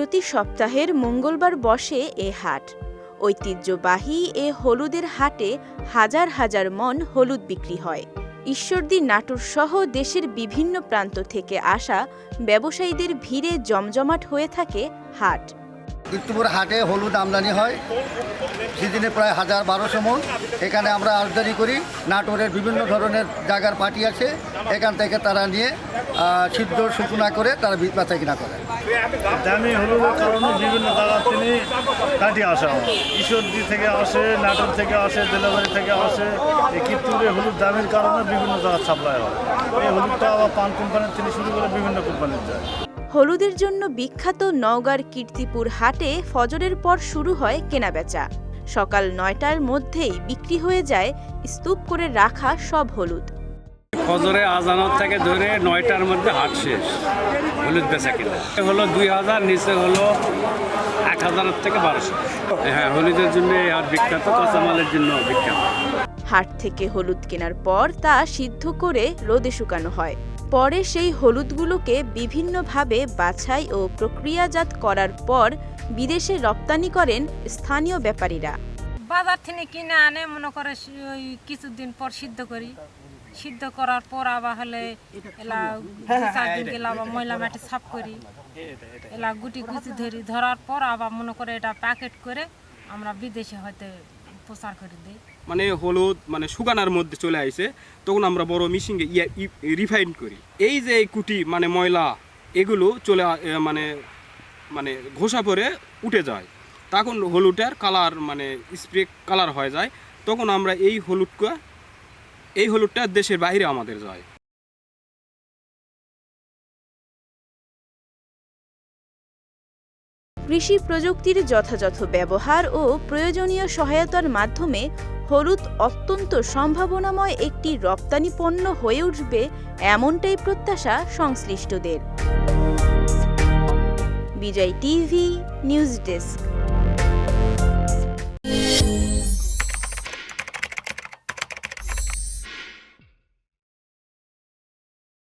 প্রতি সপ্তাহের মঙ্গলবার বসে এ হাট। ঐতিহ্যবাহী এ হলুদের হাটে হাজার হাজার মন হলুদ বিক্রি হয়। ঈশ্বরদী নাটোর সহ দেশের বিভিন্ন প্রান্ত থেকে আসা ব্যবসায়ীদের ভিড়ে জমজমাট হয়ে থাকে হাট। কীর্তিপুর হাটে হলুদ আমদানি হয়। সিজনে প্রায় হাজার বারোশো মন। এখানে আমরা আমদানি করি। নাটোরের বিভিন্ন ধরনের জায়গার পার্টি আছে। এখান থেকে তারা নিয়ে সিদ্ধ শুকনা করে তারা বেচা কিনা করে। দামি হলুদের কারণে বিভিন্ন জায়গা তিনি কাটিয়ে আসা হয় ঈশ্বরদী থেকে আসে, নাটোর থেকে আসে জেলাবাড়ি থেকে আসে, এই কীর্তিপুরে হলুদ দামের কারণে বিভিন্ন জায়গা সাপ্লাই হয়। এই হলুদটা আবার পান কোম্পানির থেকে শুরু করে বিভিন্ন কোম্পানির যায় হলুদের জন্য বিখ্যাত নওগাঁর কীর্তিপুর হাটে ফজরের পর শুরু হয় কেনাবেচা। সকাল নয়টার মধ্যেই বিক্রি হয়ে যায়, স্তূপ করে রাখা সব হলুদ। ফজরে আজানত থেকে ধরে নয়টার মধ্যে হাট শেষ। হলুদ বেচা কিনা। হলো দুই হাজার নিচে হলো এক হাজারের থেকে বারোশো। হ্যাঁ হলুদের জন্য হাট বিখ্যাত কাঁচামালের জন্য বিখ্যাত। হাট থেকে হলুদ কেনার পর তা সিদ্ধ করে রোদে শুকানো হয়। পরে সেই হলুদগুলোকে বিভিন্নভাবে বাছাই ও প্রক্রিয়াজাত করার পর বিদেশে রপ্তানি করেন স্থানীয় ব্যাপারীরা। বাজার থেকে কিনে আনে মনে করে ওই কিছুদিন পর সিদ্ধ করি। সিদ্ধ করার পর আবার হলে এলা দু চার দিন গেলে আবার ময়লা মাটি সাফ করি। এলা গুটি গুটি ধরি ধরার পর আবার মনে করে এটা প্যাকেট করে আমরা বিদেশে হয়তো প্রচার করে দিই। মানে হলুদ মানে শুকানোর মধ্যে চলে আইছে তখন আমরা বড় মিশিংয়ে ইয়া রিফাইন করি। এই যে কুটি মানে ময়লা এগুলো চলে মানে মানে ঘষা পরে উঠে যায়। তখন হলুদের কালার মানে স্প্রে কালার হয়ে যায়। তখন আমরা এই হলুদকে এই হলুদটা দেশের বাইরে আমাদের যায় কৃষি প্রযুক্তির যথাযথ ব্যবহার ও প্রয়োজনীয় সহায়তার মাধ্যমে হলুদ অত্যন্ত সম্ভাবনাময় একটি রপ্তানি পণ্য হয়ে উঠবে এমনটাই প্রত্যাশা সংশ্লিষ্টদের। Bijoy TV, news desk.